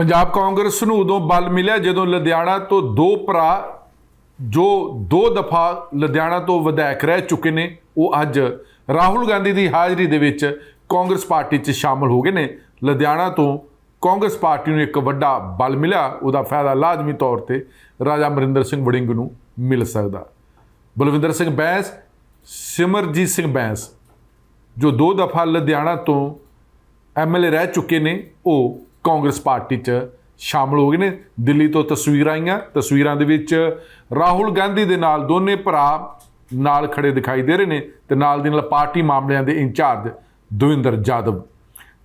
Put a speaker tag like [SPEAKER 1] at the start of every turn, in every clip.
[SPEAKER 1] ਪੰਜਾਬ ਕਾਂਗਰਸ ਨੂੰ ਉਦੋਂ ਬਲ ਮਿਲਿਆ ਜਦੋਂ ਲੁਧਿਆਣਾ ਤੋਂ ਦੋ ਭਰਾ, ਜੋ ਦੋ ਦਫਾ ਲੁਧਿਆਣਾ ਤੋਂ ਵਿਧਾਇਕ ਰਹਿ ਚੁੱਕੇ ਨੇ, ਉਹ ਅੱਜ ਰਾਹੁਲ ਗਾਂਧੀ ਦੀ ਹਾਜ਼ਰੀ ਦੇ ਵਿੱਚ ਕਾਂਗਰਸ ਪਾਰਟੀ 'ਚ ਸ਼ਾਮਲ ਹੋ ਗਏ ਨੇ। ਲੁਧਿਆਣਾ ਤੋਂ ਕਾਂਗਰਸ ਪਾਰਟੀ ਨੂੰ ਇੱਕ ਵੱਡਾ ਬਲ ਮਿਲਿਆ, ਉਹਦਾ ਫਾਇਦਾ ਲਾਜ਼ਮੀ ਤੌਰ ਤੇ ਰਾਜਾ ਅਮਰਿੰਦਰ ਸਿੰਘ ਵੜਿੰਗ ਨੂੰ ਮਿਲ ਸਕਦਾ। ਬਲਵਿੰਦਰ ਸਿੰਘ ਬੈਂਸ, ਸਿਮਰਜੀਤ ਸਿੰਘ ਬੈਂਸ, ਜੋ ਦੋ ਦਫਾ ਲੁਧਿਆਣਾ ਤੋਂ ਐਮਐਲਏ ਰਹਿ ਚੁੱਕੇ ਨੇ, ਉਹ ਕਾਂਗਰਸ ਪਾਰਟੀ 'ਚ ਸ਼ਾਮਲ ਹੋ ਗਏ ਨੇ। ਦਿੱਲੀ ਤੋਂ ਤਸਵੀਰਾਂ ਆਈਆਂ। ਤਸਵੀਰਾਂ ਦੇ ਵਿੱਚ ਰਾਹੁਲ ਗਾਂਧੀ ਦੇ ਨਾਲ ਦੋਨੇ ਭਰਾ ਨਾਲ ਖੜੇ ਦਿਖਾਈ ਦੇ ਰਹੇ ਨੇ ਤੇ ਨਾਲ ਦੀ ਨਾਲ ਪਾਰਟੀ ਮਾਮਲਿਆਂ ਦੇ ਇੰਚਾਰਜ ਦਵਿੰਦਰ ਜਾਦਵ।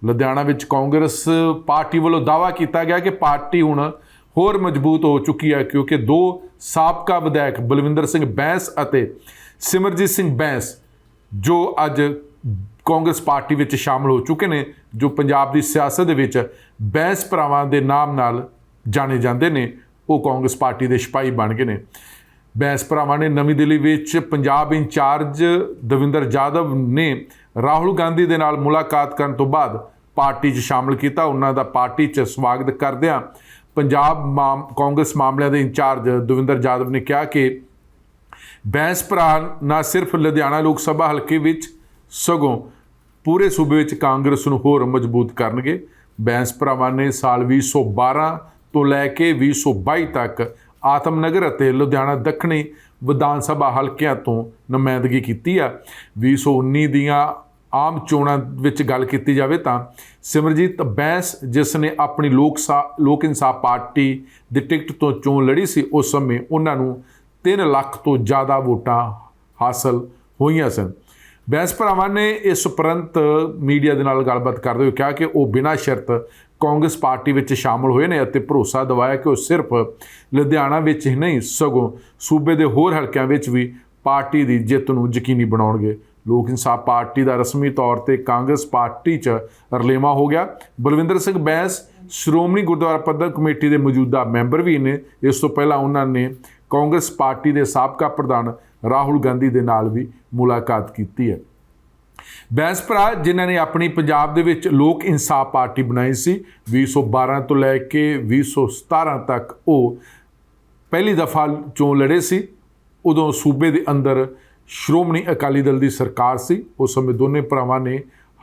[SPEAKER 1] ਲੁਧਿਆਣਾ ਵਿੱਚ ਕਾਂਗਰਸ ਪਾਰਟੀ ਵੱਲੋਂ ਦਾਅਵਾ ਕੀਤਾ ਗਿਆ ਕਿ ਪਾਰਟੀ ਹੁਣ ਹੋਰ ਮਜ਼ਬੂਤ ਹੋ ਚੁੱਕੀ ਹੈ ਕਿਉਂਕਿ ਦੋ ਸਾਬਕਾ ਵਿਧਾਇਕ ਬਲਵਿੰਦਰ ਸਿੰਘ ਬੈਂਸ ਅਤੇ ਸਿਮਰਜੀਤ ਸਿੰਘ ਬੈਂਸ ਜੋ ਅੱਜ ਕਾਂਗਰਸ ਪਾਰਟੀ ਵਿੱਚ ਸ਼ਾਮਲ ਹੋ ਚੁੱਕੇ ਨੇ, ਜੋ ਪੰਜਾਬ ਦੀ ਸਿਆਸਤ ਦੇ ਵਿੱਚ ਬੈਂਸ ਭਰਾਵਾਂ ਦੇ ਨਾਮ ਨਾਲ ਜਾਣੇ ਜਾਂਦੇ ਨੇ, ਉਹ ਕਾਂਗਰਸ ਪਾਰਟੀ ਦੇ ਸਿਪਾਹੀ ਬਣ ਗਏ ਨੇ। ਬੈਂਸ ਭਰਾਵਾਂ ਨੇ ਨਵੀਂ ਦਿੱਲੀ ਵਿੱਚ ਪੰਜਾਬ ਇੰਚਾਰਜ ਦਵਿੰਦਰ ਜਾਦਵ ਨੇ ਰਾਹੁਲ ਗਾਂਧੀ ਦੇ ਨਾਲ ਮੁਲਾਕਾਤ ਕਰਨ ਤੋਂ ਬਾਅਦ ਪਾਰਟੀ 'ਚ ਸ਼ਾਮਲ ਕੀਤਾ। ਉਹਨਾਂ ਦਾ ਪਾਰਟੀ 'ਚ ਸਵਾਗਤ ਕਰਦਿਆਂ ਪੰਜਾਬ ਮਾਮ- ਕਾਂਗਰਸ ਮਾਮਲਿਆਂ ਦੇ ਇੰਚਾਰਜ ਦਵਿੰਦਰ ਜਾਦਵ ਨੇ ਕਿਹਾ ਕਿ ਬੈਂਸ ਭਰਾ ਨਾ ਸਿਰਫ ਲੁਧਿਆਣਾ ਲੋਕ ਸਭਾ ਹਲਕੇ ਵਿੱਚ ਸਗੋਂ ਪੂਰੇ ਸੂਬੇ ਵਿੱਚ ਕਾਂਗਰਸ ਨੂੰ ਹੋਰ ਮਜ਼ਬੂਤ ਕਰਨਗੇ। ਬੈਂਸ ਭਰਾਵਾਂ ਨੇ ਸਾਲ 2012 ਤੋਂ ਲੈ ਕੇ 2022 ਤੱਕ ਆਤਮਨਗਰ ਅਤੇ ਲੁਧਿਆਣਾ ਦੱਖਣੀ ਵਿਧਾਨ ਸਭਾ ਹਲਕਿਆਂ ਤੋਂ ਨੁਮਾਇੰਦਗੀ ਕੀਤੀ ਆ। 2019 ਦੀਆਂ ਆਮ ਚੋਣਾਂ ਵਿੱਚ ਗੱਲ ਕੀਤੀ ਜਾਵੇ ਤਾਂ ਸਿਮਰਜੀਤ ਬੈਂਸ ਜਿਸ ਨੇ ਆਪਣੀ ਲੋਕ ਸਾ, ਲੋਕ ਇਨਸਾਫ ਪਾਰਟੀ ਦੀ ਟਿਕਟ ਤੋਂ ਚੋਣ ਲੜੀ ਸੀ, ਉਸ ਸਮੇਂ ਉਹਨਾਂ ਨੂੰ 3 ਲੱਖ ਤੋਂ ਜ਼ਿਆਦਾ ਵੋਟਾਂ ਹਾਸਲ ਹੋਈਆਂ ਸਨ। ਬੈਂਸ ਭਰਾਵਾਂ ਨੇ ਇਸ ਉਪਰੰਤ ਮੀਡੀਆ ਦੇ ਨਾਲ ਗੱਲਬਾਤ ਕਰਦੇ ਹੋਏ ਕਿਹਾ ਕਿ ਉਹ ਬਿਨਾਂ ਸ਼ਰਤ ਕਾਂਗਰਸ ਪਾਰਟੀ ਵਿੱਚ ਸ਼ਾਮਲ ਹੋਏ ਨੇ ਅਤੇ ਭਰੋਸਾ ਦਿਵਾਇਆ ਕਿ ਉਹ ਸਿਰਫ ਲੁਧਿਆਣਾ ਵਿੱਚ ਹੀ ਨਹੀਂ, ਸਗੋਂ ਸੂਬੇ ਦੇ ਹੋਰ ਹਲਕਿਆਂ ਵਿੱਚ ਵੀ ਪਾਰਟੀ ਦੀ ਜਿੱਤ ਨੂੰ ਯਕੀਨੀ ਬਣਾਉਣਗੇ। ਲੋਕ ਇਨਸਾਫ ਪਾਰਟੀ ਦਾ ਰਸਮੀ ਤੌਰ ਤੇ ਕਾਂਗਰਸ ਪਾਰਟੀ 'ਚ ਰਲੇਵਾ ਹੋ ਗਿਆ। ਬਲਵਿੰਦਰ ਸਿੰਘ ਬੈਂਸ ਸ਼੍ਰੋਮਣੀ ਗੁਰਦੁਆਰਾ ਪ੍ਰਬੰਧਕ ਕਮੇਟੀ ਦੇ ਮੌਜੂਦਾ ਮੈਂਬਰ ਵੀ ਨੇ। ਇਸ ਤੋਂ ਪਹਿਲਾਂ ਉਹਨਾਂ ਨੇ ਕਾਂਗਰਸ ਪਾਰਟੀ ਦੇ ਸਾਬਕਾ ਪ੍ਰਧਾਨ ਰਾਹੁਲ ਗਾਂਧੀ ਦੇ ਨਾਲ ਵੀ ਮੁਲਾਕਾਤ ਕੀਤੀ ਹੈ। ਬੈਂਸ ਭਰਾ, ਜਿਨ੍ਹਾਂ ਨੇ ਆਪਣੀ ਪੰਜਾਬ ਦੇ ਵਿੱਚ ਲੋਕ ਇਨਸਾਫ ਪਾਰਟੀ ਬਣਾਈ ਸੀ 2012 ਤੋਂ ਲੈ ਕੇ 2017 ਤੱਕ ਉਹ ਪਹਿਲੀ ਦਫਾ ਚੋਣ ਲੜੇ ਸੀ। ਉਦੋਂ ਸੂਬੇ ਦੇ ਅੰਦਰ ਸ਼੍ਰੋਮਣੀ ਅਕਾਲੀ ਦਲ ਦੀ ਸਰਕਾਰ ਸੀ। ਉਸ ਸਮੇਂ ਦੋਨੇ ਭਰਾਵਾਂ ਨੇ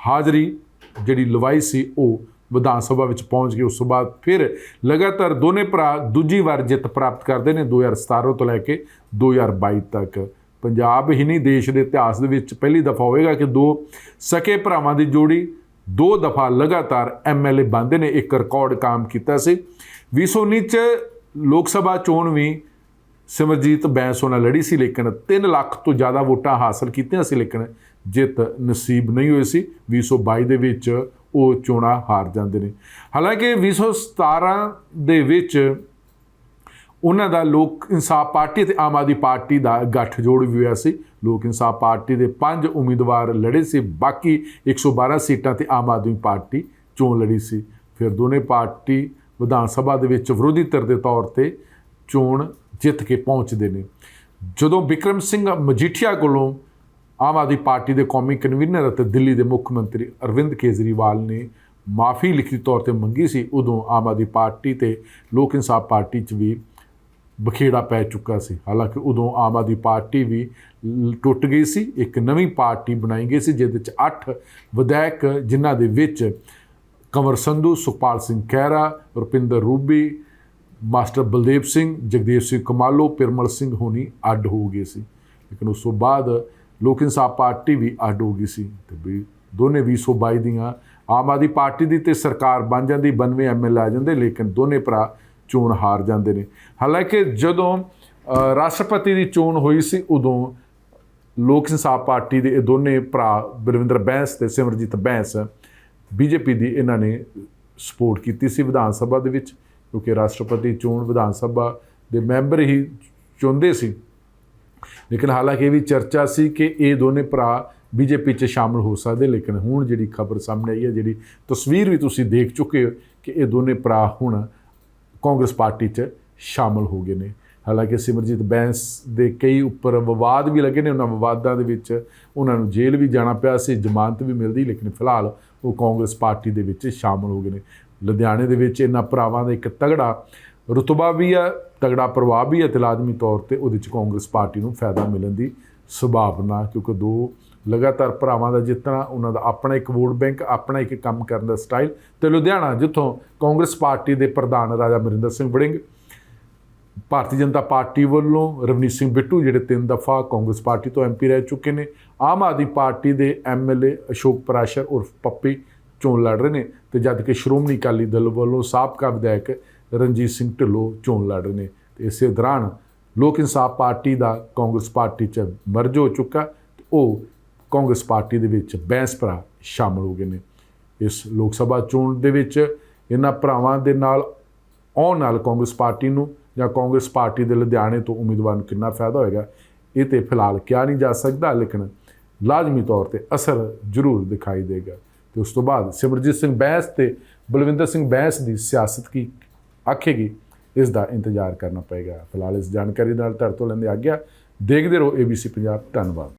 [SPEAKER 1] ਹਾਜ਼ਰੀ ਜਿਹੜੀ ਲਵਾਈ ਸੀ, ਉਹ ਵਿਧਾਨ ਸਭਾ ਵਿੱਚ ਪਹੁੰਚ ਗਏ। ਉਸ ਤੋਂ ਬਾਅਦ ਫਿਰ ਲਗਾਤਾਰ ਦੋਨੇ ਭਰਾ ਦੂਜੀ ਵਾਰ ਜਿੱਤ ਪ੍ਰਾਪਤ ਕਰਦੇ ਨੇ 2017 ਤੋਂ ਲੈ ਕੇ 2022 ਤੱਕ। ਪੰਜਾਬ ਹੀ ਨਹੀਂ, ਦੇਸ਼ ਦੇ ਇਤਿਹਾਸ ਦੇ ਵਿੱਚ ਪਹਿਲੀ ਦਫਾ ਹੋਵੇਗਾ ਕਿ ਦੋ ਸਕੇ ਭਰਾਵਾਂ ਦੀ ਜੋੜੀ, ਦੋ ਦਫਾ ਲਗਾਤਾਰ ਐਮਐਲਏ ਬਣਦੇ ਨੇ। ਇੱਕ ਰਿਕਾਰਡ ਕਾਇਮ ਕੀਤਾ ਸੀ। 2019 ਚ ਲੋਕ ਸਭਾ ਚੋਣ ਵੀ ਸਿਮਰਜੀਤ ਬੈਂਸ ਉਹਨਾਂ ਲੜੀ ਸੀ, ਲੇਕਿਨ 3 ਲੱਖ ਤੋਂ ਜ਼ਿਆਦਾ ਵੋਟਾਂ ਹਾਸਲ ਕੀਤੀਆਂ ਸੀ, ਲੇਕਿਨ ਜਿੱਤ ਨਸੀਬ ਨਹੀਂ ਹੋਈ ਸੀ। 2022 ਦੇ ਵਿੱਚ ਉਹ ਚੋਣਾਂ ਹਾਰ ਜਾਂਦੇ ਨੇ। ਹਾਲਾਂਕਿ 2017 ਦੇ ਵਿੱਚ ਉਹਨਾਂ ਦਾ ਲੋਕ ਇਨਸਾਫ ਪਾਰਟੀ ਤੇ ਆਮ ਆਦਮੀ ਪਾਰਟੀ ਦਾ ਗੱਠਜੋੜ ਵੀ ਹੋਇਆ ਸੀ। ਲੋਕ ਇਨਸਾਫ ਪਾਰਟੀ ਦੇ ਪੰਜ ਉਮੀਦਵਾਰ ਲੜੇ ਸੀ। ਬਾਕੀ 112 ਸੀਟਾਂ ਤੇ ਆਮ ਆਦਮੀ ਪਾਰਟੀ ਚੋਣ ਲੜੀ ਸੀ। ਫਿਰ ਦੋਨੇ ਪਾਰਟੀ ਵਿਧਾਨ ਸਭਾ ਦੇ ਵਿੱਚ ਵਿਰੋਧੀ ਧਿਰ ਦੇ ਤੌਰ ਤੇ ਚੋਣ ਜਿੱਤ ਕੇ ਪਹੁੰਚਦੇ ਨੇ। ਜਦੋਂ ਵਿਕਰਮ ਸਿੰਘ ਮਜੀਠੀਆ ਕੋਲੋਂ ਆਮ ਆਦਮੀ ਪਾਰਟੀ ਦੇ ਕੌਮੀ ਕਨਵੀਨਰ ਅਤੇ ਦਿੱਲੀ ਦੇ ਮੁੱਖ ਮੰਤਰੀ ਅਰਵਿੰਦ ਕੇਜਰੀਵਾਲ ਨੇ ਮਾਫੀ ਲਿਖਤੀ ਤੌਰ ਤੇ ਮੰਗੀ ਸੀ, ਉਦੋਂ ਆਮ ਆਦਮੀ ਪਾਰਟੀ ਤੇ ਲੋਕ ਇਨਸਾਫ ਪਾਰਟੀ 'ਚ ਵੀ ਬਖੇੜਾ ਪੈ ਚੁੱਕਾ ਸੀ। ਹਾਲਾਂਕਿ ਉਦੋਂ ਆਮ ਆਦਮੀ ਪਾਰਟੀ ਵੀ ਟੁੱਟ ਗਈ ਸੀ, ਇੱਕ ਨਵੀਂ ਪਾਰਟੀ ਬਣਾਈ ਗਈ ਸੀ, ਜਿਹਦੇ ਵਿੱਚ 8 ਵਿਧਾਇਕ, ਜਿਨ੍ਹਾਂ ਦੇ ਵਿੱਚ ਕੰਵਰ ਸੰਧੂ, ਸੁਖਪਾਲ ਸਿੰਘ ਖਹਿਰਾ, ਰੁਪਿੰਦਰ ਰੂਬੀ, ਮਾਸਟਰ ਬਲਦੇਵ ਸਿੰਘ ਜਗਦੇਵ ਸਿੰਘ ਕਮਾਲੋ, ਪਿਰਮਲ ਸਿੰਘ ਹੋਣੀ ਅੱਡ ਹੋ ਗਏ ਸੀ। ਲੇਕਿਨ ਉਸ ਤੋਂ ਬਾਅਦ ਲੋਕ ਇਨਸਾਫ ਪਾਰਟੀ ਵੀ ਅੱਡ ਹੋ ਗਈ ਸੀ ਤੇ ਵੀ ਦੋਨੇ 2022 ਦੀਆਂ ਆਮ ਆਦਮੀ ਪਾਰਟੀ ਦੀ ਤੇ ਸਰਕਾਰ ਬਣ ਜਾਂਦੀ 92 ਐਮਐਲ ਆ ਜਾਂਦੇ, ਲੇਕਿਨ ਦੋਨੇ ਭਰਾ ਚੋਣ ਹਾਰ ਜਾਂਦੇ ਨੇ। ਹਾਲਾਂਕਿ ਜਦੋਂ ਰਾਸ਼ਟਰਪਤੀ ਦੀ ਚੋਣ ਹੋਈ ਸੀ, ਉਦੋਂ ਲੋਕ ਇਨਸਾਫ ਪਾਰਟੀ ਦੇ ਇਹ ਦੋਨੇ ਭਰਾ ਬਲਵਿੰਦਰ ਬੈਂਸ ਤੇ ਸਿਮਰਜੀਤ ਬੈਂਸ ਬੀਜੇਪੀ ਦੀ ਇਹਨਾਂ ਨੇ ਸਪੋਰਟ ਕੀਤੀ ਸੀ ਵਿਧਾਨ ਸਭਾ ਦੇ ਵਿੱਚ, ਕਿਉਂਕਿ ਰਾਸ਼ਟਰਪਤੀ ਚੋਣ ਵਿਧਾਨ ਸਭਾ ਦੇ ਮੈਂਬਰ ਹੀ ਚੁਣਦੇ ਸੀ। ਲੇਕਿਨ ਹਾਲਾਂਕਿ ਇਹ ਵੀ ਚਰਚਾ ਸੀ ਕਿ ਇਹ ਦੋਨੇ ਭਰਾ ਬੀਜੇਪੀ 'ਚ ਸ਼ਾਮਲ ਹੋ ਸਕਦੇ, ਲੇਕਿਨ ਹੁਣ ਜਿਹੜੀ ਖਬਰ ਸਾਹਮਣੇ ਆਈ ਹੈ, ਜਿਹੜੀ ਤਸਵੀਰ ਵੀ ਤੁਸੀਂ ਦੇਖ ਚੁੱਕੇ ਹੋ ਕਿ ਇਹ ਦੋਨੇ ਭਰਾ ਹੁਣ ਕਾਂਗਰਸ ਪਾਰਟੀ 'ਚ ਸ਼ਾਮਲ ਹੋ ਗਏ ਨੇ। ਹਾਲਾਂਕਿ ਸਿਮਰਜੀਤ ਬੈਂਸ ਦੇ ਕਈ ਉੱਪਰ ਵਿਵਾਦ ਵੀ ਲੱਗੇ ਨੇ, ਉਹਨਾਂ ਵਿਵਾਦਾਂ ਦੇ ਵਿੱਚ ਉਹਨਾਂ ਨੂੰ ਜੇਲ੍ਹ ਵੀ ਜਾਣਾ ਪਿਆ ਸੀ, ਜ਼ਮਾਨਤ ਵੀ ਮਿਲਦੀ, ਲੇਕਿਨ ਫਿਲਹਾਲ ਉਹ ਕਾਂਗਰਸ ਪਾਰਟੀ ਦੇ ਵਿੱਚ ਸ਼ਾਮਲ ਹੋ ਗਏ ਨੇ। ਲੁਧਿਆਣੇ ਦੇ ਵਿੱਚ ਇਹਨਾਂ ਭਰਾਵਾਂ ਦਾ ਇੱਕ ਤਗੜਾ ਰੁਤਬਾ ਵੀ ਆ ਤਗੜਾ ਪ੍ਰਭਾਵ ਵੀ ਹੈ ਤੇ ਲਾਜ਼ਮੀ ਤੌਰ ਤੇ ਉਹਦੇ ਚ ਕਾਂਗਰਸ ਪਾਰਟੀ ਨੂੰ ਫਾਇਦਾ ਮਿਲਣ ਦੀ ਸੰਭਾਵਨਾ ਕਿਉਂਕਿ ਦੋ ਲਗਾਤਾਰ ਭਰਾਵਾਂ ਦਾ ਜਿੱਤਣਾ ਉਹਨਾਂ ਦਾ ਆਪਣਾ ਇੱਕ ਵੋਟ ਬੈਂਕ ਆਪਣਾ ਇੱਕ ਕੰਮ ਕਰਨ ਦਾ ਸਟਾਈਲ ਤੇ ਲੁਧਿਆਣਾ, ਜਿੱਥੋਂ ਕਾਂਗਰਸ ਪਾਰਟੀ ਦੇ ਪ੍ਰਧਾਨ ਰਾਜਾ ਮਰਿੰਦਰ ਸਿੰਘ ਵੜਿੰਗ, ਭਾਰਤੀ ਜਨਤਾ ਪਾਰਟੀ ਵੱਲੋਂ ਰਵਨੀਤ ਸਿੰਘ ਬਿੱਟੂ, ਜਿਹੜੇ ਤਿੰਨ ਦਫਾ ਕਾਂਗਰਸ ਪਾਰਟੀ ਤੋਂ ਐਮਪੀ ਰਹਿ ਚੁੱਕੇ ਨੇ, ਆਮ ਆਦਮੀ ਪਾਰਟੀ ਦੇ ਐਮਐਲਏ ਅਸ਼ੋਕ ਪਰਾਸ਼ਰ ਉਰਫ ਪੱਪੀ ਚੋਣ ਲੜ ਰਹੇ ਨੇ ਤੇ ਜਦ ਕਿ ਸ਼੍ਰੋਮਣੀ ਅਕਾਲੀ ਦਲ ਵੱਲੋਂ ਸਾਬਕਾ ਵਿਧਾਇਕ ਰਣਜੀਤ ਸਿੰਘ ਢਿੱਲੋਂ ਚੋਣ ਲੜ ਰਹੇ ਨੇ ਤੇ ਇਸੇ ਦੌਰਾਨ ਲੋਕ ਇਨਸਾਫ ਪਾਰਟੀ ਦਾ ਕਾਂਗਰਸ ਪਾਰਟੀ 'ਚ ਮਰਜ ਹੋ ਚੁੱਕਾ ਤੇ ਉਹ ਕਾਂਗਰਸ ਪਾਰਟੀ ਦੇ ਵਿੱਚ ਬੈਂਸ ਭਰਾ ਸ਼ਾਮਲ ਹੋ ਗਏ ਨੇ। ਇਸ ਲੋਕ ਸਭਾ ਚੋਣ ਦੇ ਵਿੱਚ ਇਹਨਾਂ ਭਰਾਵਾਂ ਦੇ ਨਾਲ ਆਉਣ ਨਾਲ ਕਾਂਗਰਸ ਪਾਰਟੀ ਨੂੰ ਜਾਂ ਕਾਂਗਰਸ ਪਾਰਟੀ ਦੇ ਲੁਧਿਆਣੇ ਤੋਂ ਉਮੀਦਵਾਰ ਨੂੰ ਕਿੰਨਾ ਫਾਇਦਾ ਹੋਏਗਾ, ਇਹ ਤੇ ਫਿਲਹਾਲ ਕਿਹਾ ਨਹੀਂ ਜਾ ਸਕਦਾ, ਲੇਕਿਨ ਲਾਜ਼ਮੀ ਤੌਰ ਤੇ ਅਸਰ ਜ਼ਰੂਰ ਦਿਖਾਈ ਦੇਗਾ। ਤੇ ਉਸ ਤੋਂ ਬਾਅਦ ਸਿਮਰਜੀਤ ਸਿੰਘ ਬੈਂਸ ਤੇ ਬਲਵਿੰਦਰ ਸਿੰਘ ਬੈਂਸ ਦੀ ਸਿਆਸਤ ਕੀ ਆਖੇਗੀ ਇਸ ਦਾ ਇੰਤਜ਼ਾਰ ਕਰਨਾ ਪਏਗਾ। ਫਿਲਹਾਲ ਇਸ ਜਾਣਕਾਰੀ ਨਾਲ ਤੁਹਾਡੇ ਤੋਂ ਲੈਂਦੇ ਆ ਗਿਆ ਦੇਖਦੇ ਰਹੋ ABC ਪੰਜਾਬ। ਧੰਨਵਾਦ।